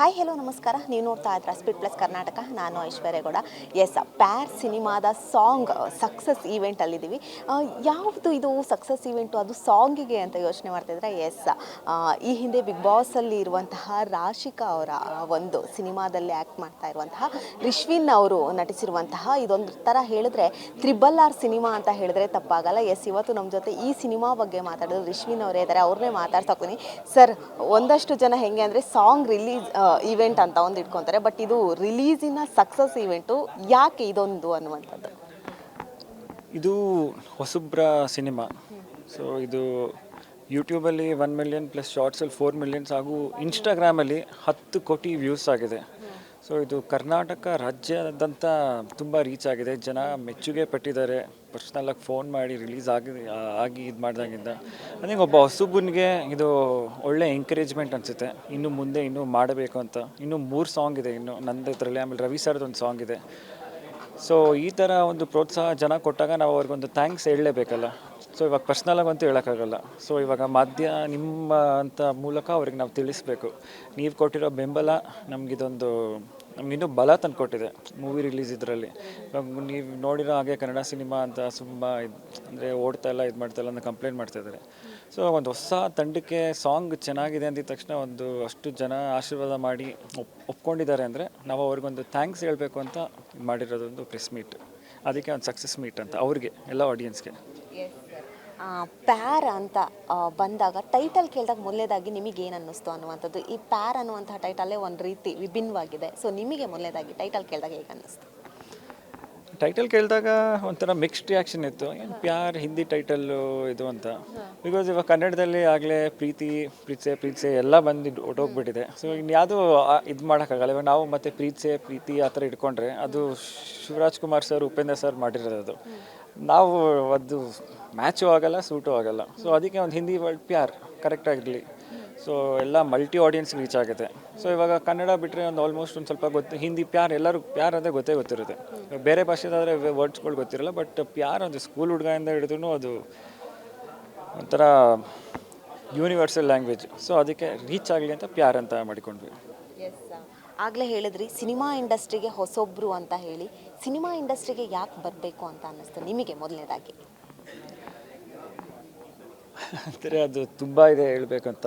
Hi hello ನಮಸ್ಕಾರ. ನೀವು ನೋಡ್ತಾ ಇದ್ರ ಸ್ಪೀಡ್ ಪ್ಲಸ್ ಕರ್ನಾಟಕ. ನಾನು ಐಶ್ವರ್ಯಗೌಡ ಎಸ್ ಪ್ಯಾರ್ ಸಿನಿಮಾದ ಸಾಂಗ್ ಸಕ್ಸಸ್ ಈವೆಂಟಲ್ಲಿದ್ದೀವಿ ಯಾವುದು ಇದು ಸಕ್ಸಸ್ ಈವೆಂಟು ಅದು ಸಾಂಗಿಗೆ ಅಂತ ಯೋಚನೆ ಮಾಡ್ತಿದ್ರೆ ಎಸ್ ಈ ಹಿಂದೆ ಬಿಗ್ ಬಾಸಲ್ಲಿ ಇರುವಂತಹ ರಾಶಿಕಾ ಅವರ ಒಂದು ಸಿನಿಮಾದಲ್ಲಿ ಆ್ಯಕ್ಟ್ ಮಾಡ್ತಾ ಇರುವಂತಹ ರಿಶ್ವಿನ್ ಅವರು ನಟಿಸಿರುವಂತಹ ಇದೊಂದು ಥರ ಹೇಳಿದ್ರೆ ತ್ರಿಬಲ್ ಆರ್ ಸಿನಿಮಾ ಅಂತ ಹೇಳಿದ್ರೆ ತಪ್ಪಾಗಲ್ಲ. ಎಸ್ ಇವತ್ತು ನಮ್ಮ ಜೊತೆ ಈ ಸಿನಿಮಾ ಬಗ್ಗೆ ಮಾತಾಡೋದು ರಿಶ್ವಿನ್ ಅವರೇ ಇದ್ದಾರೆ ಅವ್ರನ್ನೇ ಮಾತಾಡ್ಸೋತೀನಿ ಸರ್ ಒಂದಷ್ಟು ಜನ ಹೆಂಗೆ ಅಂದರೆ ಸಾಂಗ್ ರಿಲೀಸ್ ಈವೆಂಟ್ ಅಂತ ಒಂದು ಇಟ್ಕೊತಾರೆ. ಬಟ್ ಇದು ರಿಲೀಸಿನ ಸಕ್ಸಸ್ ಈವೆಂಟು ಯಾಕೆ ಇದೊಂದು ಅನ್ನುವಂಥದ್ದು? ಇದು ಹೊಸಬ್ರ ಸಿನಿಮಾ ಸೊ ಇದು ಯೂಟ್ಯೂಬಲ್ಲಿ ಒನ್ ಮಿಲಿಯನ್ ಪ್ಲಸ್ ಶಾರ್ಟ್ಸಲ್ಲಿ ಫೋರ್ ಮಿಲಿಯನ್ಸ್ ಹಾಗೂ ಇನ್ಸ್ಟಾಗ್ರಾಮಲ್ಲಿ ಹತ್ತು ಕೋಟಿ ವ್ಯೂಸ್ ಆಗಿದೆ. ಸೊ ಇದು ಕರ್ನಾಟಕ ರಾಜ್ಯದಂತ ತುಂಬ ರೀಚ್ ಆಗಿದೆ. ಜನ ಮೆಚ್ಚುಗೆ ಪಟ್ಟಿದ್ದಾರೆ. ಪರ್ಸ್ನಲಾಗಿ ಫೋನ್ ಮಾಡಿ ರಿಲೀಸ್ ಆಗಿ ಆಗಿ ಇದು ಮಾಡಿದಾಗಿಂದ. ನನಗೆ ಒಬ್ಬ ಹೊಸಬನಿಗೆ ಇದು ಒಳ್ಳೆ ಎಂಕರೇಜ್ಮೆಂಟ್ ಅನಿಸುತ್ತೆ. ಇನ್ನು ಮುಂದೆ ಇನ್ನೂ ಮಾಡಬೇಕು ಅಂತ. ಇನ್ನೂ ಮೂರು ಸಾಂಗ್ ಇದೆ ಇನ್ನು. ನಂದು ಇದರಲ್ಲಿ ಆಮೇಲೆ ರವಿ ಸರ್ದು ಒಂದು ಸಾಂಗ್ ಇದೆ. ಸೊ ಈ ಥರ ಒಂದು ಪ್ರೋತ್ಸಾಹ ಜನ ಕೊಟ್ಟಾಗ ನಾವು ಅವ್ರಿಗೊಂದು ಥ್ಯಾಂಕ್ಸ್ ಹೇಳಲೇಬೇಕಲ್ಲ. ಸೊ ಇವಾಗ ಪರ್ಸ್ನಲಾಗಿ ಅಂತೂ ಹೇಳೋಕ್ಕಾಗಲ್ಲ. ಸೊ ಇವಾಗ ಮಾಧ್ಯ ನಿಮ್ಮ ಅಂತ ಮೂಲಕ ಅವ್ರಿಗೆ ನಾವು ತಿಳಿಸ್ಬೇಕು. ನೀವು ಕೊಟ್ಟಿರೋ ಬೆಂಬಲ ನಮಗಿದೊಂದು ನಮಗಿನ್ನೂ ಬಲ ತಂದು ಕೊಟ್ಟಿದೆ ಮೂವಿ ರಿಲೀಸ್ ಇದರಲ್ಲಿ. ನೀವು ನೋಡಿರೋ ಹಾಗೆ ಕನ್ನಡ ಸಿನಿಮಾ ಅಂತ ತುಂಬ ಇದು, ಅಂದರೆ ಓಡ್ತಾ ಇಲ್ಲ, ಇದು ಮಾಡ್ತಾ ಇಲ್ಲ ಅಂತ ಕಂಪ್ಲೇಂಟ್ ಮಾಡ್ತಾ ಇದ್ದಾರೆ. ಸೊ ಒಂದು ಹೊಸ ತಂಡಕ್ಕೆ ಸಾಂಗ್ ಚೆನ್ನಾಗಿದೆ ಅಂದಿದ ತಕ್ಷಣ ಒಂದು ಅಷ್ಟು ಜನ ಆಶೀರ್ವಾದ ಮಾಡಿ ಒಪ್, ಒಪ್ಕೊಂಡಿದ್ದಾರೆ ಅಂದರೆ ನಾವು ಅವ್ರಿಗೊಂದು ಥ್ಯಾಂಕ್ಸ್ ಹೇಳಬೇಕು ಅಂತ ಮಾಡಿರೋದೊಂದು ಪ್ರೆಸ್ ಮೀಟ್ ಅದಕ್ಕೆ ಒಂದು ಸಕ್ಸಸ್ ಮೀಟ್ ಅಂತ ಅವ್ರಿಗೆ, ಎಲ್ಲ ಆಡಿಯನ್ಸ್ಗೆ ಪ್ಯಾರ್ ಅಂತ ಬಂದಾಗ ಟೈಟಲ್ ಕೇಳಿದಾಗ ಮೊದಲೇದಾಗಿ ನಿಮಗೆ ಏನು ಅನ್ನಿಸ್ತು ಅನ್ನುವಂಥದ್ದು. ಈ ಪ್ಯಾರ್ ಅನ್ನುವಂಥ ಟೈಟಲ್ಲೇ ಒಂದು ರೀತಿ ವಿಭಿನ್ನವಾಗಿದೆ. ಸೊ ನಿಮಗೆ ಮೊದಲೇದಾಗಿ ಟೈಟಲ್ ಕೇಳಿದಾಗ ಹೇಗೆ ಅನ್ನಿಸ್ತು? ಟೈಟಲ್ ಕೇಳಿದಾಗ ಒಂಥರ ಮಿಕ್ಸ್ಡ್ ರಿಯಾಕ್ಷನ್ ಇತ್ತು. ಏನು ಪ್ಯಾರ್ ಹಿಂದಿ ಟೈಟಲ್ಲು ಇದು ಅಂತ. ಬಿಕಾಸ್ ಇವಾಗ ಕನ್ನಡದಲ್ಲಿ ಆಗಲೇ ಪ್ರೀತಿ ಪ್ರೀತ್ಸೆ ಪ್ರೀತ್ಸೆ ಎಲ್ಲ ಬಂದು ಹೊಟ್ಟೋಗ್ಬಿಟ್ಟಿದೆ ಸೊ ಇನ್ನು ಯಾವುದು ಇದು ಮಾಡೋಕ್ಕಾಗಲ್ಲ. ಇವಾಗ ನಾವು ಮತ್ತೆ ಪ್ರೀತ್ಸೆ ಪ್ರೀತಿ ಆ ಥರ ಇಟ್ಕೊಂಡ್ರೆ ಅದು ಶಿವರಾಜ್ ಕುಮಾರ್ ಸರ್ ಉಪೇಂದ್ರ ಸರ್ ಮಾಡಿರೋದು ನಾವು ಅದು ಮ್ಯಾಚು ಆಗಲ್ಲ ಸೂಟು ಆಗಲ್ಲ. ಸೊ ಅದಕ್ಕೆ ಒಂದು ಹಿಂದಿ ವರ್ಡ್ ಪ್ಯಾರ್ ಕರೆಕ್ಟಾಗಿರಲಿ ಸೊ ಎಲ್ಲ ಮಲ್ಟಿ ಆಡಿಯನ್ಸ್ ರೀಚ್ ಆಗುತ್ತೆ. ಸೊ ಇವಾಗ ಕನ್ನಡ ಬಿಟ್ಟರೆ ಒಂದು ಆಲ್ಮೋಸ್ಟ್ ಒಂದು ಸ್ವಲ್ಪ ಗೊತ್ತು ಹಿಂದಿ ಪ್ಯಾರ್ ಎಲ್ಲರೂ ಪ್ಯಾರ್ ಅಂದರೆ ಗೊತ್ತೇ ಗೊತ್ತಿರುತ್ತೆ. ಬೇರೆ ಭಾಷೆದಾದರೆ ವರ್ಡ್ಸ್ಗಳು ಗೊತ್ತಿರಲ್ಲ ಬಟ್ ಪ್ಯಾರ್ ಒಂದು ಸ್ಕೂಲ್ ಹುಡುಗ ಇಂದ ಹಿಡಿದ್ರು ಅದು ಒಂಥರ ಯೂನಿವರ್ಸಲ್ ಲ್ಯಾಂಗ್ವೇಜ್ ಸೊ ಅದಕ್ಕೆ ರೀಚ್ ಆಗಲಿ ಅಂತ ಪ್ಯಾರ್ ಅಂತ ಮಾಡಿಕೊಂಡ್ವಿ. ಆಗಲೇ ಹೇಳಿದ್ರಿ, ಸಿನಿಮಾ ಇಂಡಸ್ಟ್ರಿಗೆ ಹೊಸೊಬ್ರು ಅಂತ ಹೇಳಿ, ಸಿನಿಮಾ ಇಂಡಸ್ಟ್ರಿಗೆ ಯಾಕೆ ಬರಬೇಕು ಅಂತ ಅನ್ನಿಸ್ತು ನಿಮಗೆ ಮೊದಲನೇದಾಗಿ? ಅಂದರೆ ಅದು ತುಂಬ ಇದೆ ಹೇಳಬೇಕಂತ.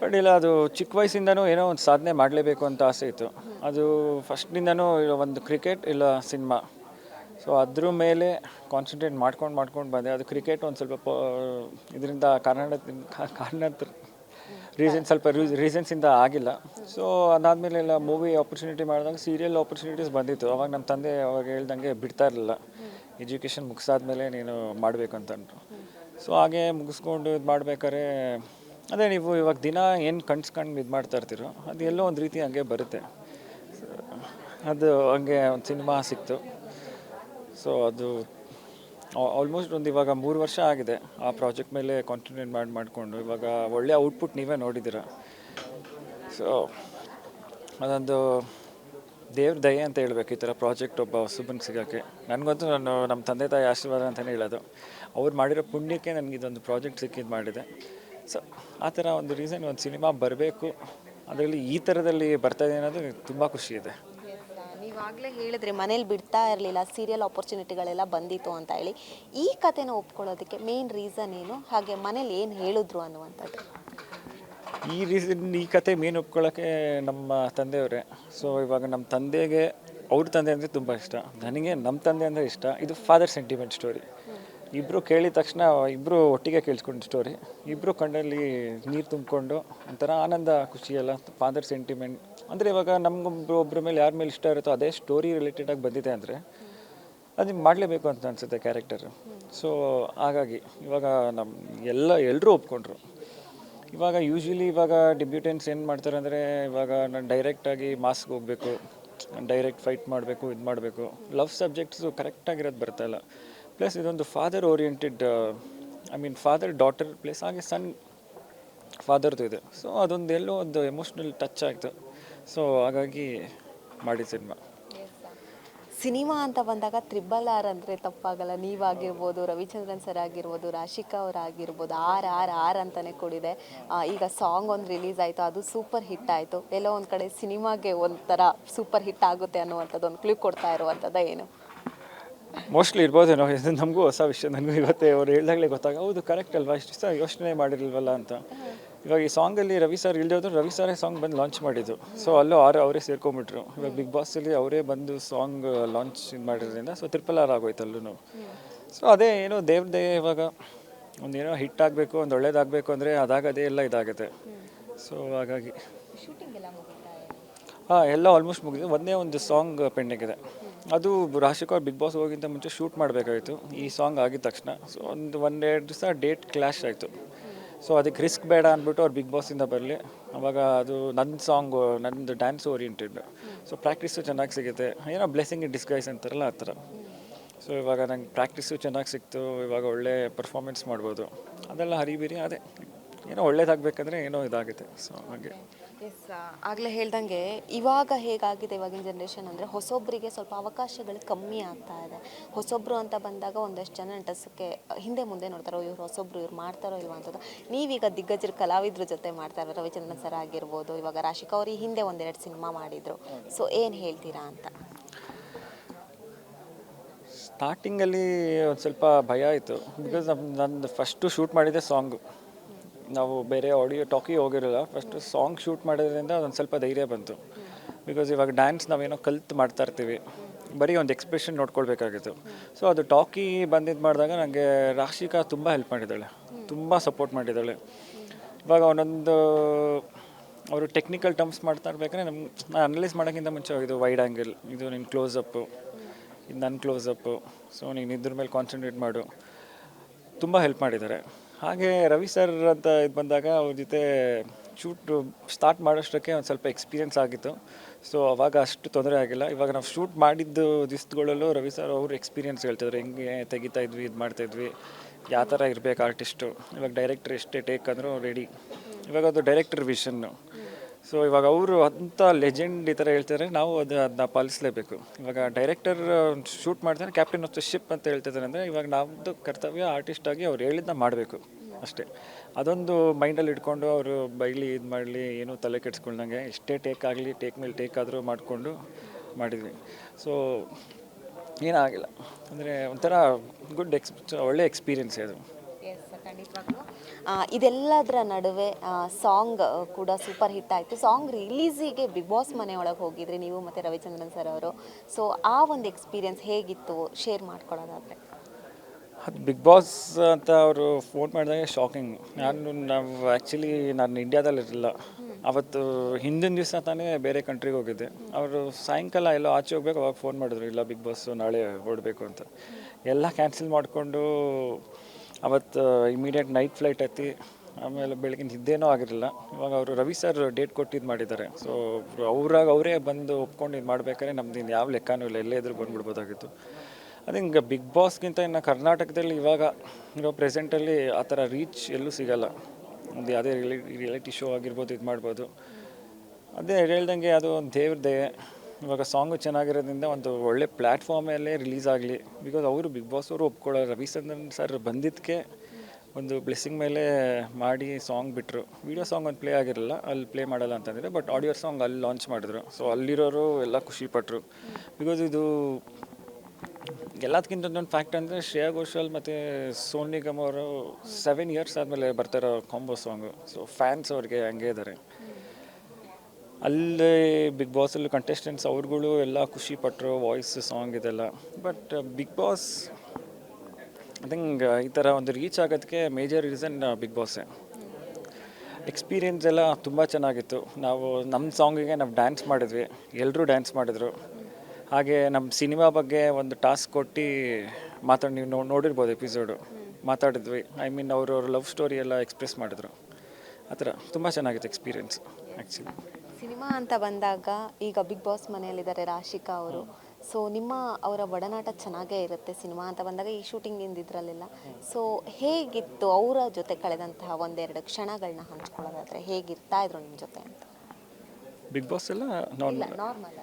ಬಟ್ ಇಲ್ಲ, ಅದು ಚಿಕ್ಕ ವಯಸ್ಸಿಂದನೂ ಏನೋ ಒಂದು ಸಾಧನೆ ಮಾಡಲೇಬೇಕು ಅಂತ ಆಸೆ ಇತ್ತು. ಅದು ಫಸ್ಟ್ನಿಂದನೂ ಒಂದು ಕ್ರಿಕೆಟ್ ಇಲ್ಲ ಸಿನಿಮಾ. ಸೊ ಅದ್ರ ಮೇಲೆ ಕಾನ್ಸಂಟ್ರೇಟ್ ಮಾಡ್ಕೊಂಡು ಮಾಡ್ಕೊಂಡು ಬಂದೆ. ಅದು ಕ್ರಿಕೆಟ್ ಒಂದು ಸ್ವಲ್ಪ ಇದರಿಂದ ಕಾರಣ ಕಾರಣದ ರೀಸನ್ ಸ್ವಲ್ಪ ರೀಸನ್ಸಿಂದ ಆಗಿಲ್ಲ. ಸೊ ಅದಾದಮೇಲೆ ಎಲ್ಲ ಮೂವಿ ಆಪರ್ಚುನಿಟಿ ಮಾಡಿದಾಗ ಸೀರಿಯಲ್ ಆಪರ್ಚುನಿಟೀಸ್ ಬಂದಿತ್ತು. ಅವಾಗ ನಮ್ಮ ತಂದೆ ಅವಾಗ ಹೇಳ್ದಂಗೆ ಬಿಡ್ತಾ ಇರಲಿಲ್ಲ. ಎಜುಕೇಷನ್ ಮುಗಿಸಾದ್ಮೇಲೆ ನೀನು ಮಾಡಬೇಕು ಅಂತಂದ್ರು ಸೊ ಹಾಗೆ ಮುಗಿಸ್ಕೊಂಡು ಇದು ಮಾಡ್ಬೇಕಾದ್ರೆ, ಅದೇ ನೀವು ಇವಾಗ ದಿನ ಏನು ಕಣ್ಸ್ಕೊಂಡು ಇದು ಮಾಡ್ತಾ ಇರ್ತೀರೋ, ಅದು ಎಲ್ಲೋ ಒಂದು ರೀತಿ ಹಂಗೆ ಬರುತ್ತೆ. ಅದು ಹಂಗೆ ಒಂದು ಸಿನಿಮಾ ಸಿಕ್ತು. ಸೊ ಅದು ಆಲ್ಮೋಸ್ಟ್ ಒಂದು ಇವಾಗ ಮೂರು ವರ್ಷ ಆಗಿದೆ ಆ ಪ್ರಾಜೆಕ್ಟ್ ಮೇಲೆ ಕಾನ್ಸಂಟ್ರೇಟ್ ಮಾಡಿ, ಮಾಡಿಕೊಂಡು. ಇವಾಗ ಒಳ್ಳೆ ಔಟ್ಪುಟ್ ನೀವೇ ನೋಡಿದ್ದೀರ. ಸೊ ಅದೊಂದು ದೇವ್ರ ದಯೆ ಅಂತ ಹೇಳ್ಬೇಕು ಈ ಥರ ಪ್ರಾಜೆಕ್ಟ್ ಒಬ್ಬ ಹೊಸಬನಿಗೆ ಸಿಗೋಕ್ಕೆ. ನನಗಂತೂ ನಾನು ನಮ್ಮ ತಂದೆ ತಾಯಿ ಆಶೀರ್ವಾದ ಅಂತಲೇ ಹೇಳೋದು. ಅವ್ರು ಮಾಡಿರೋ ಪುಣ್ಯಕ್ಕೆ ನನಗೆ ಇದೊಂದು ಪ್ರಾಜೆಕ್ಟ್ ಸಿಕ್ಕಿದ್ದು ಮಾಡಿದೆ. ಸೊ ಆ ಥರ ಒಂದು ರೀಸನ್ ಒಂದು ಸಿನಿಮಾ ಬರಬೇಕು. ಅದರಲ್ಲಿ ಈ ಥರದಲ್ಲಿ ಬರ್ತಾ ಇದೆ ಅನ್ನೋದು ತುಂಬ ಖುಷಿ ಇದೆ. ನೀವಾಗಲೇ ಹೇಳಿದ್ರೆ ಮನೇಲಿ ಬಿಡ್ತಾ ಇರಲಿಲ್ಲ ಸೀರಿಯಲ್ ಆಪರ್ಚುನಿಟಿಗಳೆಲ್ಲ ಬಂದಿತ್ತು ಅಂತ ಹೇಳಿ. ಈ ಕಥೆನ ಒಪ್ಕೊಳ್ಳೋದಕ್ಕೆ ಮೇನ್ ರೀಸನ್ ಏನು? ಹಾಗೆ ಮನೇಲಿ ಏನು ಹೇಳಿದ್ರು ಅನ್ನುವಂಥದ್ದು. ಈ ರೀಸನ್ ಈ ಕತೆ ಮೇನ್ ಒಪ್ಕೊಳ್ಳೋಕ್ಕೆ ನಮ್ಮ ತಂದೆಯವರೇ. ಸೊ ಇವಾಗ ನಮ್ಮ ತಂದೆಗೆ ಅವ್ರ ತಂದೆ ಅಂದರೆ ತುಂಬ ಇಷ್ಟ. ನನಗೆ ನಮ್ಮ ತಂದೆ ಅಂದರೆ ಇಷ್ಟ. ಇದು ಫಾದರ್ ಸೆಂಟಿಮೆಂಟ್ ಸ್ಟೋರಿ ಇಬ್ಬರು ಕೇಳಿದ ತಕ್ಷಣ ಇಬ್ಬರು ಒಟ್ಟಿಗೆ ಕೇಳಿಸ್ಕೊಂಡು ಸ್ಟೋರಿ ಇಬ್ಬರು ಕಣ್ಣಲ್ಲಿ ನೀರು ತುಂಬಿಕೊಂಡು ಒಂಥರ ಆನಂದ, ಖುಷಿ ಎಲ್ಲ ಫಾದರ್ ಸೆಂಟಿಮೆಂಟ್ ಅಂದರೆ ಇವಾಗ ನಮಗೊಬ್ರು ಒಬ್ಬರ ಮೇಲೆ ಯಾರ ಮೇಲೆ ಇಷ್ಟ ಇರುತ್ತೋ ಅದೇ ಸ್ಟೋರಿ ರಿಲೇಟೆಡಾಗಿ ಬಂದಿದೆ ಅಂದರೆ ಅದು ಮಾಡಲೇಬೇಕು ಅಂತ ಅನಿಸುತ್ತೆ ಕ್ಯಾರೆಕ್ಟರು ಸೊ ಹಾಗಾಗಿ ಇವಾಗ ನಮ್ಮ ಎಲ್ಲ ಎಲ್ಲರೂ ಒಪ್ಕೊಂಡ್ರು. ಇವಾಗ ಯೂಶ್ವಲಿ ಇವಾಗ ಡಿಬ್ಯೂಟೆನ್ಸ್ ಏನು ಮಾಡ್ತಾರೆ ಅಂದರೆ ಇವಾಗ ನಾನು ಡೈರೆಕ್ಟಾಗಿ ಮಾಸ್ಗೆ ಹೋಗಬೇಕು ಡೈರೆಕ್ಟ್ ಫೈಟ್ ಮಾಡಬೇಕು, ಇದು ಮಾಡಬೇಕು. ಲವ್ ಸಬ್ಜೆಕ್ಟ್ಸು ಕರೆಕ್ಟಾಗಿರೋದು ಬರ್ತಾಯಿಲ್ಲ ಪ್ಲಸ್ ಇದೊಂದು father oriented I mean father daughter plus ಹಾಗೆ ಸನ್ ಫಾದರ್ದು ಇದೆ. ಸೊ ಅದೊಂದು ಎಲ್ಲೋ ಒಂದು ಎಮೋಷ್ನಲ್ ಟಚ್ ಆಯಿತು. ಸೊ ಹಾಗಾಗಿ ಮಾಡಿ ಸಿನಿಮಾ ಸಿನಿಮಾ ಅಂತ ಬಂದಾಗ ತ್ರಿಬಲ್ ಆರ್ ಅಂದರೆ ತಪ್ಪಾಗಲ್ಲ. ನೀವಾಗಿರ್ಬೋದು, ರವಿಚಂದ್ರನ್ ಸರ್ ಆಗಿರ್ಬೋದು, ರಾಶಿಕಾ ಅವರಾಗಿರ್ಬೋದು ಆರ್ ಆರ್ ಆರ್ ಅಂತಲೇ ಕೂಡಿದೆ. ಈಗ ಸಾಂಗ್ ಒಂದು ರಿಲೀಸ್ ಆಯಿತು, ಅದು ಸೂಪರ್ ಹಿಟ್ ಆಯಿತು. ಎಲ್ಲೋ ಒಂದು ಕಡೆ ಸಿನಿಮಾಗೆ ಒಂಥರ ಸೂಪರ್ ಹಿಟ್ ಆಗುತ್ತೆ ಅನ್ನುವಂಥದ್ದು ಒಂದು ಕ್ಲಿಕ್ ಕೊಡ್ತಾ ಇರುವಂಥದ್ದು ಏನು? ಮೋಸ್ಟ್ಲಿ ಇರ್ಬೋದೇನೋ ಇದು ನಮಗೂ ಹೊಸ ವಿಷಯ. ನನಗೂ ಇವತ್ತೇ ಅವ್ರು ಹೇಳ್ದಾಗಲೇ ಗೊತ್ತಾಗ ಹೌದು ಕರೆಕ್ಟ್ ಅಲ್ವಾ? ಇಷ್ಟು ದಿವಸ ಯೋಚನೆ ಮಾಡಿರಲ್ವಲ್ಲ ಅಂತ. ಇವಾಗ ಈ ಸಾಂಗಲ್ಲಿ ರವಿ ಸರ್ ಇಲ್ಲದೆ ಹೋದ್ರು ರವಿ ಸರೇ ಸಾಂಗ್ ಬಂದು ಲಾಂಚ್ ಮಾಡಿದ್ದು. ಸೊ ಅಲ್ಲೂ ಆರು ಅವರೇ ಸೇರ್ಕೊಂಬಿಟ್ರು. ಇವಾಗ ಬಿಗ್ ಬಾಸಲ್ಲಿ ಅವರೇ ಬಂದು ಸಾಂಗ್ ಲಾಂಚ್ ಇದು ಮಾಡಿರೋದ್ರಿಂದ ಸೊ ಟ್ರಿಪಲ್ ಆರ್ ಆಗೋಯ್ತು ಅಲ್ಲೂ ಸೊ ಅದೇ ಏನೋ ದೇವ್ರದೇ ಇವಾಗ. ಒಂದೇನೋ ಹಿಟ್ ಆಗಬೇಕು ಒಂದು ಒಳ್ಳೇದಾಗಬೇಕು ಅಂದರೆ ಅದಾಗದೇ ಎಲ್ಲ ಇದಾಗುತ್ತೆ. ಸೊ ಹಾಗಾಗಿ. ಹಾಂ ಎಲ್ಲ ಆಲ್ಮೋಸ್ಟ್ ಮುಗಿದಿದೆ. ಒಂದೇ ಒಂದು ಸಾಂಗ್ ಪೆಂಡಿಂಗ್ ಇದೆ. ಅದು ರಾಶಿಕ್ ಬಿಗ್ ಬಾಸ್ ಹೋಗಿಂತ ಮುಂಚೆ ಶೂಟ್ ಮಾಡಬೇಕಾಗಿತ್ತು ಈ ಸಾಂಗ್ ಆಗಿದ ತಕ್ಷಣ. ಸೊ ಒಂದು ಒಂದೆರಡು ದಿವಸ ಡೇಟ್ ಕ್ಲಾಶ್ ಆಯಿತು. ಸೊ ಅದಕ್ಕೆ ರಿಸ್ಕ್ ಬೇಡ ಅಂದ್ಬಿಟ್ಟು ಅವ್ರು ಬಿಗ್ ಬಾಸಿಂದ ಬರಲಿ. ಅವಾಗ ಅದು ನನ್ನ ಸಾಂಗು, ನಂದು ಡ್ಯಾನ್ಸ್ ಓರಿಯೆಂಟೆಡ್ ಸೊ ಪ್ರಾಕ್ಟೀಸು ಚೆನ್ನಾಗಿ ಸಿಗುತ್ತೆ. ಏನೋ ಬ್ಲೆಸ್ಸಿಂಗ್ ಇನ್ ಡಿಸ್ಗೈಸ್ ಅಂತಾರಲ್ಲ, ಆ ಥರ. ಸೊ ಇವಾಗ ನಂಗೆ ಪ್ರಾಕ್ಟೀಸು ಚೆನ್ನಾಗಿ ಸಿಕ್ತು. ಇವಾಗ ಒಳ್ಳೆ ಪರ್ಫಾರ್ಮೆನ್ಸ್ ಮಾಡ್ಬೋದು. ಅದೆಲ್ಲ ಹರಿಬಿರಿ, ಅದೇ. ಏನೋ ಒಳ್ಳೇದಾಗಬೇಕಂದ್ರೆ ಏನೋ ಇದಾಗುತ್ತೆ. ಸೊ ಹಾಗೆ. ಎಸ್ ಆಗಲೇ ಹೇಳ್ದಂಗೆ ಇವಾಗ ಹೇಗಾಗಿದೆ ಇವಾಗಿನ ಜನ್ರೇಷನ್ ಅಂದರೆ ಹೊಸೊಬ್ಬರಿಗೆ ಸ್ವಲ್ಪ ಅವಕಾಶಗಳು ಕಮ್ಮಿ ಆಗ್ತಾ ಇದೆ. ಹೊಸೊಬ್ರು ಅಂತ ಬಂದಾಗ ಒಂದಷ್ಟು ಜನ ನಟಸಕ್ಕೆ ಹಿಂದೆ ಮುಂದೆ ನೋಡ್ತಾರೋ ಇವ್ರು ಹೊಸೊಬ್ರು ಇವ್ರು ಮಾಡ್ತಾರೋ ಇಲ್ವಾ ಅಂತದ್ದು. ನೀವೀಗ ದಿಗ್ಗಜರ ಕಲಾವಿದ್ರ ಜೊತೆ ಮಾಡ್ತಾ ಇರೋ ರವಿಚಂದ್ರನ್ ಸರ್ ಆಗಿರ್ಬೋದು, ಇವಾಗ ರಾಶಿಕಾ ಅವರು ಹಿಂದೆ ಒಂದೆರಡು ಸಿನಿಮಾ ಮಾಡಿದ್ರು. ಸೊ ಏನು ಹೇಳ್ತೀರಾ ಅಂತ? ಸ್ಟಾರ್ಟಿಂಗಲ್ಲಿ ಒಂದು ಸ್ವಲ್ಪ ಭಯ ಆಯಿತು. ಬಿಕಾಸ್ ನಮ್ಮ ನಂದು ಫಸ್ಟು ಶೂಟ್ ಮಾಡಿದ್ದೆ ಸಾಂಗು ನಾವು ಬೇರೆ ಆಡಿಯೋ ಟಾಕಿ ಹೋಗಿರಲ್ಲ ಫಸ್ಟ್ ಸಾಂಗ್ ಶೂಟ್ ಮಾಡೋದ್ರಿಂದ ಅದೊಂದು ಸ್ವಲ್ಪ ಧೈರ್ಯ ಬಂತು. ಬಿಕಾಸ್ ಇವಾಗ ಡ್ಯಾನ್ಸ್ ನಾವೇನೋ ಕಲ್ತು ಮಾಡ್ತಾ ಇರ್ತೀವಿ. ಬರೀ ಒಂದು ಎಕ್ಸ್ಪ್ರೆಷನ್ ನೋಡ್ಕೊಳ್ಬೇಕಾಗಿತ್ತು. ಸೊ ಅದು ಟಾಕಿ ಬಂದಿದ್ದು ಮಾಡಿದಾಗ ನನಗೆ ರಾಶಿಕಾ ತುಂಬ ಹೆಲ್ಪ್ ಮಾಡಿದ್ದಾಳೆ. ತುಂಬ ಸಪೋರ್ಟ್ ಮಾಡಿದ್ದಾಳೆ. ಇವಾಗ ಒಂದೊಂದು ಅವರು ಟೆಕ್ನಿಕಲ್ ಟರ್ಮ್ಸ್ ಮಾಡ್ತಾ ಇರ್ಬೇಕಾದ್ರೆ ನಮ್ಗೆ ನಾನು ಅನಲೈಸ್ ಮಾಡೋಕ್ಕಿಂತ ಮುಂಚೆ ಇದು ವೈಡ್ ಆ್ಯಂಗಲ್ ಇದು ನಿನ್ನ ಕ್ಲೋಸಪ್ಪು ಇದು ನನ್ನ ಕ್ಲೋಸಪ್ಪು ಸೊ ನೀನು ಇದ್ರ ಮೇಲೆ ಕಾನ್ಸಂಟ್ರೇಟ್ ಮಾಡು. ತುಂಬ ಹೆಲ್ಪ್ ಮಾಡಿದ್ದಾರೆ. ಹಾಗೆ ರವಿ ಸರ್ ಅಂತ ಇದು ಬಂದಾಗ ಅವ್ರ ಜೊತೆ ಶೂಟ್ ಸ್ಟಾರ್ಟ್ ಮಾಡೋಷ್ಟಕ್ಕೆ ಒಂದು ಸ್ವಲ್ಪ ಎಕ್ಸ್ಪೀರಿಯೆನ್ಸ್ ಆಗಿತ್ತು. ಸೊ ಅವಾಗ ಅಷ್ಟು ತೊಂದರೆ ಆಗಿಲ್ಲ. ಇವಾಗ ನಾವು ಶೂಟ್ ಮಾಡಿದ್ದು ದಿವಸಗಳಲ್ಲೂ ರವಿ ಸರ್ ಅವರು ಎಕ್ಸ್ಪೀರಿಯೆನ್ಸ್ ಹೇಳ್ತಿದ್ರು. ಹೆಂಗೆ ತೆಗಿತಾ ಇದ್ವಿ, ಇದು ಮಾಡ್ತಾಯಿದ್ವಿ ಯಾವ ಥರ ಇರಬೇಕು ಆರ್ಟಿಸ್ಟು ಇವಾಗ ಡೈರೆಕ್ಟ್ರ್ ಎಷ್ಟೇ ಟೇಕ್ ಅಂದರೂ ರೆಡಿ ಇವಾಗ ಅದು ಡೈರೆಕ್ಟರ್ ವಿಷನ್ನು ಸೊ ಇವಾಗ ಅವರು ಅಂಥ ಲೆಜೆಂಡ್ ಈ ಥರ ಹೇಳ್ತಾರೆ ನಾವು ಅದು ಅದನ್ನ ಪಾಲಿಸಲೇಬೇಕು. ಇವಾಗ ಡೈರೆಕ್ಟರ್ ಶೂಟ್ ಮಾಡ್ತಾರೆ ಕ್ಯಾಪ್ಟನ್ ಆಫ್ ದ ಶಿಪ್ ಅಂತ ಹೇಳ್ತಿದ್ದಾರೆ ಅಂದರೆ, ಇವಾಗ ನಮ್ಮದು ಕರ್ತವ್ಯ ಆರ್ಟಿಸ್ಟ್ ಆಗಿ ಅವ್ರು ಹೇಳಿದ್ನ ಮಾಡಬೇಕು ಅಷ್ಟೇ. ಅದೊಂದು ಮೈಂಡಲ್ಲಿ ಇಟ್ಕೊಂಡು ಅವರು ಬೈಲಿ ಇದು ಮಾಡಲಿ, ಏನೂ ತಲೆ ಕೆಡಿಸ್ಕೊಳ್ದಂಗೆ ಎಷ್ಟೇ ಟೇಕ್ ಆಗಲಿ ಟೇಕ್ ಮೇಲೆ ಟೇಕ್ ಆದರೂ ಮಾಡಿಕೊಂಡು ಮಾಡಿದ್ವಿ. ಸೊ ಏನಾಗಿಲ್ಲ ಅಂದರೆ ಒಂಥರ ಗುಡ್ ಎಕ್ಸ್ ಒಳ್ಳೆ ಎಕ್ಸ್ಪೀರಿಯನ್ಸ್ ಅದು. ಇದೆಲ್ಲದರ ನಡುವೆ ಸಾಂಗ್ ಕೂಡ ಸೂಪರ್ ಹಿಟ್ ಆಯಿತು. ಸಾಂಗ್ ರಿಲೀಸಿಗೆ ಬಿಗ್ ಬಾಸ್ ಮನೆಯೊಳಗೆ ಹೋಗಿದ್ರಿ ನೀವು ಮತ್ತು ರವಿಚಂದ್ರನ್ ಸರ್ ಅವರು. ಸೊ ಆ ಒಂದು ಎಕ್ಸ್ಪೀರಿಯನ್ಸ್ ಹೇಗಿತ್ತು? ಶೇರ್ ಮಾಡ್ಕೊಳ್ಳೋದಾದರೆ ಅದು ಬಿಗ್ ಬಾಸ್ ಅಂತ ಅವರು ಫೋನ್ ಮಾಡಿದಾಗ ಶಾಕಿಂಗ್ ನಾನು ನಾವು ಆ್ಯಕ್ಚುಲಿ ನಾನು ಇಂಡಿಯಾದಲ್ಲಿ ಇರಲಿಲ್ಲ ಅವತ್ತು ಹಿಂದಿನ ದಿವಸ ತಾನೇ ಬೇರೆ ಕಂಟ್ರಿಗೆ ಹೋಗಿದ್ದೆ. ಅವರು ಸಾಯಂಕಾಲ ಎಲ್ಲೋ ಆಚೆ ಹೋಗ್ಬೇಕು ಅವಾಗ ಫೋನ್ ಮಾಡಿದ್ರು ಇಲ್ಲ ಬಿಗ್ ಬಾಸ್ ನಾಳೆ ಹೊರಡಬೇಕು ಅಂತ. ಎಲ್ಲ ಕ್ಯಾನ್ಸಲ್ ಮಾಡಿಕೊಂಡು ಅವತ್ತು ಇಮಿಡಿಯೇಟ್ ನೈಟ್ ಫ್ಲೈಟ್ ಹತ್ತಿ ಆಮೇಲೆ ಬೆಳಗಿನ ನಿದ್ದೇನೂ ಆಗಿರಲಿಲ್ಲ. ಇವಾಗ ಅವರು ರವಿ ಸರ್ ಡೇಟ್ ಕೊಟ್ಟಿದ್ದು ಮಾಡಿದ್ದಾರೆ. ಸೊ ಅವ್ರಾಗ ಅವರೇ ಬಂದು ಒಪ್ಕೊಂಡು ಇದು ಮಾಡಬೇಕಾದ್ರೆ ನಮ್ದು ಇನ್ನು ಯಾವ ಲೆಕ್ಕನೂ ಇಲ್ಲ. ಎಲ್ಲೇ ಇದ್ರೂ ಬಂದ್ಬಿಡ್ಬೋದಾಗಿತ್ತು. ಅದು ಹಿಂಗೆ ಬಿಗ್ ಬಾಸ್ಗಿಂತ ಇನ್ನು ಕರ್ನಾಟಕದಲ್ಲಿ ಇವಾಗ ಇರೋ ಪ್ರೆಸೆಂಟಲ್ಲಿ ಆ ಥರ ರೀಚ್ ಎಲ್ಲೂ ಸಿಗಲ್ಲ. ಒಂದು ಯಾವುದೇ ರಿಯಲಿ ರಿಯಾಲಿಟಿ ಶೋ ಆಗಿರ್ಬೋದು ಇದು ಮಾಡ್ಬೋದು. ಅದೇ ಹೇಳ್ದಂಗೆ ಅದು ಒಂದು ದೇವ್ರದೇ ಇವಾಗ ಸಾಂಗು ಚೆನ್ನಾಗಿರೋದ್ರಿಂದ ಒಂದು ಒಳ್ಳೆ ಪ್ಲ್ಯಾಟ್ಫಾರ್ಮಲ್ಲೇ ರಿಲೀಸ್ ಆಗಲಿ. ಬಿಕಾಸ್ ಅವರು ಬಿಗ್ ಬಾಸ್ ಅವರು ಒಪ್ಕೊಳ್ಳೋ ರವಿಚಂದ್ರನ್ ಸರ್ ಬಂದಿದ್ದಕ್ಕೆ ಒಂದು ಬ್ಲೆಸ್ಸಿಂಗ್ ಮೇಲೆ ಮಾಡಿ ಸಾಂಗ್ ಬಿಟ್ಟರು ವಿಡಿಯೋ ಸಾಂಗ್ ಒಂದು ಪ್ಲೇ ಆಗಿರಲ್ಲ, ಅಲ್ಲಿ ಪ್ಲೇ ಮಾಡಲ್ಲ ಅಂತಂದರೆ ಬಟ್ ಆಡಿಯೋ ಸಾಂಗ್ ಅಲ್ಲಿ ಲಾಂಚ್ ಮಾಡಿದ್ರು. ಸೊ ಅಲ್ಲಿರೋರು ಎಲ್ಲ ಖುಷಿಪಟ್ಟರು ಬಿಕಾಸ್ ಇದು ಎಲ್ಲದಕ್ಕಿಂತ ಒಂದು ಫ್ಯಾಕ್ಟ್ ಅಂದರೆ ಶ್ರೇಯಾ ಘೋಷಾಲ್ ಮತ್ತು ಸೋನಿ ನಿಗಮ್ ಅವರು ಸೆವೆನ್ ಇಯರ್ಸ್ ಆದಮೇಲೆ ಬರ್ತಾರೋ ಕಾಂಬೋ ಸಾಂಗು ಸೊ ಫ್ಯಾನ್ಸ್ ಅವ್ರಿಗೆ ಹಂಗೆ ಇದ್ದಾರೆ ಅಲ್ಲಿ ಬಿಗ್ ಬಾಸಲ್ಲಿ ಕಂಟೆಸ್ಟೆಂಟ್ಸ್ ಅವ್ರುಗಳು ಎಲ್ಲ ಖುಷಿ ಪಟ್ಟರು ವಾಯ್ಸ್ ಸಾಂಗ್ ಇದೆಲ್ಲ. But Bigg Boss I think ಈ ಥರ ಒಂದು ರೀಚ್ ಆಗೋದಕ್ಕೆ ಮೇಜರ್ ರೀಸನ್ ಬಿಗ್ ಬಾಸೇ ಎಕ್ಸ್ಪೀರಿಯನ್ಸ್ ಎಲ್ಲ ತುಂಬ ಚೆನ್ನಾಗಿತ್ತು. ನಾವು ನಮ್ಮ ಸಾಂಗಿಗೆ ನಾವು ಡ್ಯಾನ್ಸ್ ಮಾಡಿದ್ವಿ. ಎಲ್ಲರೂ ಡ್ಯಾನ್ಸ್ ಮಾಡಿದರು. ಹಾಗೆ ನಮ್ಮ ಸಿನಿಮಾ ಬಗ್ಗೆ ಒಂದು ಟಾಸ್ಕ್ ಕೊಟ್ಟು ಮಾತಾಡಿ ನೀವು ನೋಡಿರ್ಬೋದು ಎಪಿಸೋಡು ಮಾತಾಡಿದ್ವಿ. ಐ ಮೀನ್ ಅವರು ಅವ್ರ ಲವ್ ಸ್ಟೋರಿ ಎಲ್ಲ ಎಕ್ಸ್ಪ್ರೆಸ್ ಮಾಡಿದ್ರು. ಆ ಥರ. ತುಂಬ ಚೆನ್ನಾಗಿತ್ತು ಎಕ್ಸ್ಪೀರಿಯನ್ಸ್ ಆ್ಯಕ್ಚುಲಿ ಸಿನಿಮಾ ಅಂತ ಬಂದಾಗ ಈಗ ಬಿಗ್ ಬಾಸ್ ಮನೆಯಲ್ಲಿದ್ದಾರೆ ರಾಶಿಕಾ ಅವರು. ಸೊ ನಿಮ್ಮ ಅವರ ಒಡನಾಟ ಚೆನ್ನಾಗೇ ಇರುತ್ತೆ ಸಿನಿಮಾ ಅಂತ ಬಂದಾಗ ಈ ಶೂಟಿಂಗ್ ಇದ್ರಲ್ಲೆಲ್ಲ. ಸೊ ಹೇಗಿತ್ತು ಅವರ ಜೊತೆ ಕಳೆದಂತಹ ಒಂದೆರಡು ಕ್ಷಣಗಳನ್ನ ಹಂಚ್ಕೊಳ್ಳೋದಾದ್ರೆ? ಹೇಗಿರ್ತಾ ಇದ್ರು ನಿಮ್ಮ ಜೊತೆ ಅಂತ? ಬಿಗ್ ಬಾಸ್ ಎಲ್ಲ ಇಲ್ಲ ನಾರ್ಮಲ್ ನಾರ್ಮಲ್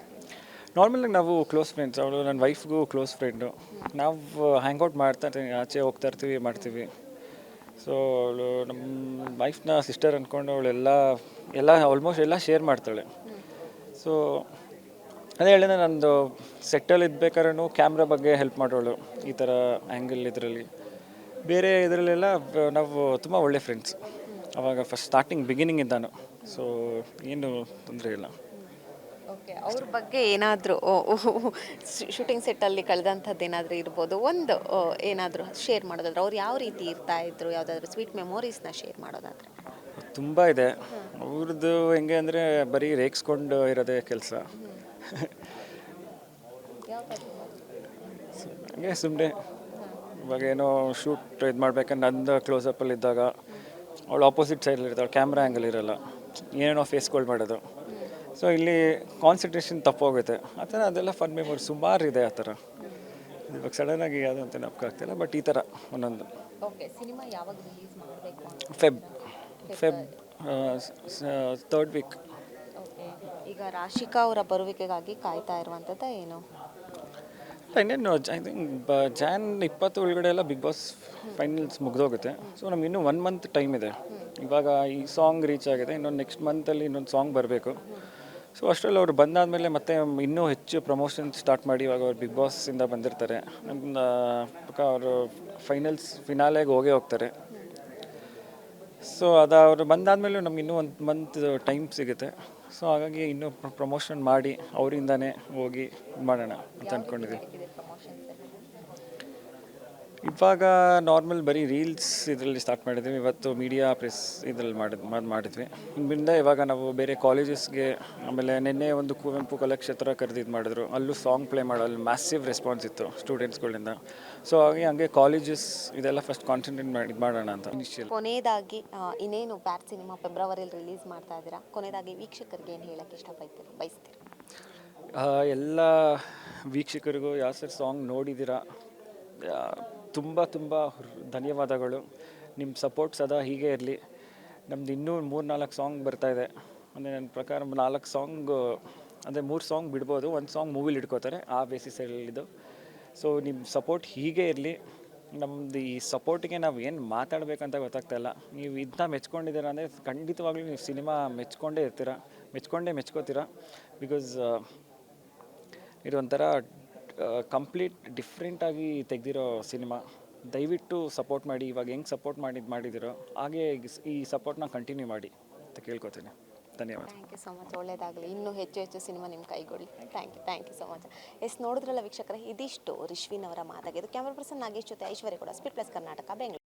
ನಾರ್ಮಲಾಗಿ ನಾವು ಕ್ಲೋಸ್ ಫ್ರೆಂಡ್ಸ್ ಅವಳು ನನ್ನ ವೈಫ್ಗೂ ಕ್ಲೋಸ್ ಫ್ರೆಂಡು ನಾವು ಹ್ಯಾಂಗ್ಔಟ್ ಮಾಡ್ತಾ ಇರ್ತೀವಿ ಆಚೆ ಹೋಗ್ತಾ ಇರ್ತೀವಿ ಮಾಡ್ತೀವಿ. ಸೊ ಅವಳು ನಮ್ಮ ವೈಫ್ನ ಸಿಸ್ಟರ್ ಅಂದ್ಕೊಂಡು ಅವಳೆಲ್ಲ ಎಲ್ಲ ಆಲ್ಮೋಸ್ಟ್ ಎಲ್ಲ ಶೇರ್ ಮಾಡ್ತಾಳೆ. ಸೊ ಅದೇ ಹೇಳಿದ್ರೆ ನಂದು ಸೆಟ್ಟಲ್ಲಿ ಇದ್ಬೇಕಾದ್ರೂ ಕ್ಯಾಮ್ರಾ ಬಗ್ಗೆ ಹೆಲ್ಪ್ ಮಾಡೋಳು ಈ ಥರ ಆ್ಯಂಗಲ್ ಇದರಲ್ಲಿ. ಬೇರೆ ಇದರಲ್ಲೆಲ್ಲ ನಾವು ತುಂಬ ಒಳ್ಳೆ ಫ್ರೆಂಡ್ಸ್ ಅವಾಗ ಫಸ್ಟ್ ಸ್ಟಾರ್ಟಿಂಗ್ ಬಿಗಿನಿಂಗ್ ಇದ್ದಾನು ಸೊ ಏನು ತೊಂದರೆ ಇಲ್ಲ. ಓಕೆ ಅವ್ರ ಬಗ್ಗೆ ಏನಾದರೂ ಶೂಟಿಂಗ್ ಸೆಟ್ಟಲ್ಲಿ ಕಳೆದಂಥದ್ದು ಏನಾದರೂ ಇರ್ಬೋದು? ಒಂದು ಏನಾದರೂ ಶೇರ್ ಮಾಡೋದಾದ್ರೆ ಅವ್ರು ಯಾವ ರೀತಿ ಇರ್ತಾ ಇದ್ರು? ಯಾವುದಾದ್ರೂ ಸ್ವೀಟ್ ಮೆಮೊರೀಸ್ನ ಶೇರ್ ಮಾಡೋದಾದ್ರೆ. ತುಂಬ ಇದೆ. ಅವ್ರದ್ದು ಹೆಂಗೆ ಅಂದರೆ ಬರೀ ರೇಗಿಸ್ಕೊಂಡು ಇರೋದೇ ಕೆಲಸ. ಹಂಗೆ ಸುಮ್ಮನೆ ಇವಾಗ ಏನೋ ಶೂಟ್ ಇದು ಮಾಡ್ಬೇಕಂದ್ರೆ ನಂದು ಕ್ಲೋಸಪ್ಪಲ್ಲಿ ಇದ್ದಾಗ ಅವಳು ಆಪೋಸಿಟ್ ಸೈಡಲ್ಲಿ ಇರ್ತಾಳೆ ಕ್ಯಾಮ್ರಾ ಆ್ಯಂಗಲ್ ಇರಲ್ಲ. ಏನೇನೋ ಫೇಸ್ಗಳು ಮಾಡೋದು. ಸೊ ಇಲ್ಲಿ ಕಾನ್ಸಂಟ್ರೇಷನ್ ತಪ್ಪೋಗುತ್ತೆ. ಆ ಥರ ಅದೆಲ್ಲ ಫನ್ ಮೆಮೊರಿ ಸುಮಾರು ಇದೆ ಆ ಥರ. ಇವಾಗ ಸಡನ್ನಾಗಿ ಯಾವುದು ಅಂತ ಆಗ್ತಿಲ್ಲ ಬಟ್ ಈ ಥರ ಒಂದೊಂದು. ಓಕೆ ಸಿನಿಮಾ ಯಾವಾಗ ರಿಲೀಸ್ ಮಾಡಬೇಕು Feb Feb third week okay ಈಗ ರಾಶಿಕಾ ಅವರ ಬರುವಿಕೆಗಾಗಿ ಕಾಯ್ತಾ ಇರುವಂಥದ್ದು ಏನು? ಇನ್ನೇನು ಐ ಥಿಂಕ್ ಬ ಜಾನ್ ಇಪ್ಪತ್ತು ಒಳಗಡೆ ಎಲ್ಲ ಬಿಗ್ ಬಾಸ್ ಫೈನಲ್ಸ್ ಮುಗ್ದೋಗುತ್ತೆ. ಸೊ ನಮ್ಗೆ ಇನ್ನೂ ಒನ್ ಮಂತ್ ಟೈಮ್ ಇದೆ. ಇವಾಗ ಈ ಸಾಂಗ್ ರೀಚ್ ಆಗಿದೆ. ಇನ್ನೊಂದು ನೆಕ್ಸ್ಟ್ ಮಂತಲ್ಲಿ ಇನ್ನೊಂದು ಸಾಂಗ್ ಬರಬೇಕು. ಸೊ ಅಷ್ಟರಲ್ಲಿ ಬಂದಾದ ಬಂದಾದಮೇಲೆ ಮತ್ತೆ ಇನ್ನೂ ಹೆಚ್ಚು ಪ್ರಮೋಷನ್ ಸ್ಟಾರ್ಟ್ ಮಾಡಿ ಇವಾಗ ಅವ್ರು ಬಿಗ್ ಬಾಸಿಂದ ಬಂದಿರ್ತಾರೆ. ನಮ್ಮ ಪಕ್ಕ ಅವರು ಫೈನಲ್ಸ್ ಫಿನಾಲೆಗೆ ಹೋಗೇ ಹೋಗ್ತಾರೆ. ಸೊ ಅದು ಅವರು ಬಂದಾದಮೇಲೆ ನಮ್ಗೆ ಇನ್ನೂ ಒಂದು ಮಂತ್ ಟೈಮ್ ಸಿಗುತ್ತೆ. ಸೊ ಹಾಗಾಗಿ ಇನ್ನೂ ಪ್ರಮೋಷನ್ ಮಾಡಿ ಅವರಿಂದನೇ ಹೋಗಿ ಮಾಡೋಣ ಅಂತ ಅಂದ್ಕೊಂಡಿದ್ದೀವಿ ಇವಾಗ ನಾರ್ಮಲ್ ಬರೀ ರೀಲ್ಸ್ ಇದರಲ್ಲಿ ಸ್ಟಾರ್ಟ್ ಮಾಡಿದ್ವಿ ಇವತ್ತು ಮೀಡಿಯಾ ಪ್ರೆಸ್ ಇದರಲ್ಲಿ ಮಾಡಿದ್ ಮಾಡ್- ಮಾಡಿದ್ವಿ. ಇನ್ಬಿಂದ ಇವಾಗ ನಾವು ಬೇರೆ ಕಾಲೇಜಸ್ಗೆ ಆಮೇಲೆ ನಿನ್ನೆ ಒಂದು ಕುವೆಂಪು ಕಲಾಕ್ಷೇತ್ರ ಕರೆದಿದ್ದು ಮಾಡಿದ್ರು. ಅಲ್ಲೂ ಸಾಂಗ್ ಪ್ಲೇ ಮಾಡಲು ಮ್ಯಾಸಿವ್ ರೆಸ್ಪಾನ್ಸ್ ಇತ್ತು ಸ್ಟೂಡೆಂಟ್ಸ್ಗಳಿಂದ ಸೊ ಹಾಗೆ ಹಂಗೆ ಕಾಲೇಜಸ್ ಇದೆಲ್ಲ ಫಸ್ಟ್ ಕಾನ್ಸಂಟ್ರೇಟ್ ಮಾಡಿ ಇದು ಮಾಡೋಣ ಅಂತ. ಇನಿಷಿಯಲ್ ಕೊನೆಯದಾಗಿ ಆ, ಇನ್ನೇನು ಬ್ಯಾಟ್ ಸಿನಿಮಾ ಫೆಬ್ರವರಿಯಲ್ಲಿ ರಿಲೀಸ್ ಮಾಡ್ತಾ ಇದ್ದೀರಾ? ಕೊನೆಯದಾಗಿ ವೀಕ್ಷಕರಿಗೆ ಏನು ಹೇಳಕ್ಕೆ ಇಷ್ಟಪಡ್ತೀರಿ? ಬಯಸ್ತೀರಿ? ಎಲ್ಲ ವೀಕ್ಷಕರಿಗೂ ಯಾವ ಸರ್ ಸಾಂಗ್ ನೋಡಿದ್ದೀರಾ? ತುಂಬ ತುಂಬ ಧನ್ಯವಾದಗಳು. ನಿಮ್ಮ ಸಪೋರ್ಟ್ ಸದಾ ಹೀಗೆ ಇರಲಿ. ನಮ್ದು ಇನ್ನೂ ಮೂರು, ನಾಲ್ಕು ಸಾಂಗ್ ಬರ್ತಾ ಇದೆ. ಅಂದರೆ ನನ್ನ ಪ್ರಕಾರ ನಾಲ್ಕು ಸಾಂಗ್ ಅಂದರೆ ಮೂರು ಸಾಂಗ್ ಬಿಡ್ಬೋದು. ಒಂದು ಸಾಂಗ್ ಮೂವಿಲಿ ಇಟ್ಕೋತಾರೆ, ಆ ಬೇಸಿಸಲ್ಲಿದ್ದು ಸೊ ನಿಮ್ಮ ಸಪೋರ್ಟ್ ಹೀಗೆ ಇರಲಿ. ನಮ್ಮದು ಈ ಸಪೋರ್ಟಿಗೆ ನಾವು ಏನು ಮಾತಾಡಬೇಕಂತ ಗೊತ್ತಾಗ್ತಾ ಇಲ್ಲ. ನೀವು ಇದನ್ನ ಮೆಚ್ಕೊಂಡಿದ್ದೀರ ಅಂದರೆ ಖಂಡಿತವಾಗ್ಲೂ ನೀವು ಸಿನಿಮಾ ಮೆಚ್ಕೊಂಡೇ ಇರ್ತೀರ. ಮೆಚ್ಕೊಂಡೇ ಮೆಚ್ಕೋತೀರ. ಬಿಕಾಸ್ ಇದೊಂಥರ ಕಂಪ್ಲೀಟ್ ಡಿಫ್ರೆಂಟಾಗಿ ತೆಗೆದಿರೋ ಸಿನಿಮಾ ದಯವಿಟ್ಟು ಸಪೋರ್ಟ್ ಮಾಡಿ, ಇವಾಗ ಹೆಂಗೆ ಸಪೋರ್ಟ್ ಮಾಡಿದ್ದು ಮಾಡಿದಿರೋ, ಹಾಗೆ ಈ ಸಪೋರ್ಟ್ನ ಕಂಟಿನ್ಯೂ ಮಾಡಿ ಅಂತ ಕೇಳ್ಕೊತೀನಿ. ಧನ್ಯವಾದ. ಥ್ಯಾಂಕ್ ಯು ಸೊ ಮಚ್ ಒಳ್ಳೆಯದಾಗಲಿ ಇನ್ನೂ ಹೆಚ್ಚು ಹೆಚ್ಚು ಸಿನಿಮಾ ನಿಮ್ಮ ಕೈಗೊಳ್ಳಿ. Thank you thank you so much yes, ನೋಡಿದ್ರಲ್ಲ ವೀಕ್ಷಕರೇ, ಇದಿಷ್ಟು ರಿಶ್ವಿನ್ ಅವರ ಮಾತಾಗಿದ್ದು ಕ್ಯಾಮ್ರಾ ಪರ್ಸನ್ ನಾಗೇಶ್ ಜೊತೆ ಐಶ್ವರ್ಯ ಕೂಡ ಸ್ಪೀಡ್ ಪ್ಲಸ್ ಕರ್ನಾಟಕ ಬೆಂಗಳೂರು